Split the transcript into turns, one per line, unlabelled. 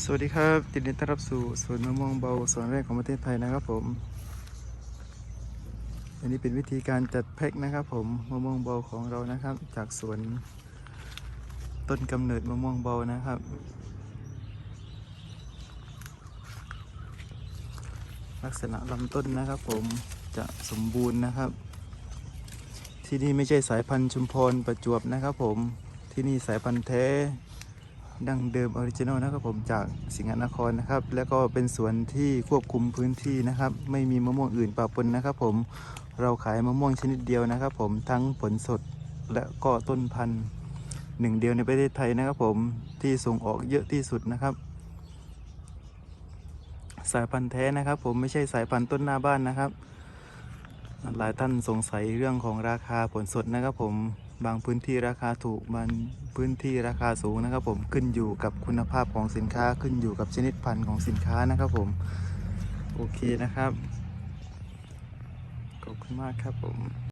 สวัสดีครับยินดีต้อนรับสู่สวนมะม่วงเบาสวนแรกของประเทศไทยนะครับผม อันนี้เป็นวิธีการจัดแพ็คนะครับ ผมมะม่วงเบาของเรานะครับ จากสวนต้นกำเนิดมะม่วงเบานะครับ ลักษณะลำต้นนะครับ ผมจะสมบูรณ์นะครับ ที่นี่ไม่ใช่สายพันธุ์ชุมพรประจวบนะครับ ผมที่นี่สายพันธุ์แท้ ดั้งเดิมออริจินอลนะครับผมจากสิงห์นครนะครับ แล้วก็เป็นสวนที่ควบคุมพื้นที่นะครับ ไม่มีมะม่วงอื่นปะปนนะครับ ผมเราขายมะม่วงชนิดเดียวนะครับ ผมทั้งผลสดและก็ต้นพันธุ์หนึ่งเดียวในประเทศไทยนะครับ ผมที่ส่งออกเยอะที่สุดนะครับ สายพันธุ์แท้นะครับ ผมไม่ใช่สายพันธุ์ต้นหน้าบ้านนะครับ หลายท่านสงสัยเรื่องของราคาผลสดนะครับผมบางพื้นที่ราคาถูกบางพื้นที่ราคาสูงนะครับผมขึ้นอยู่กับคุณภาพของสินค้าขึ้นอยู่กับชนิดพันธุ์ของสินค้านะครับผมโอเคนะครับ ขอบคุณมากครับผม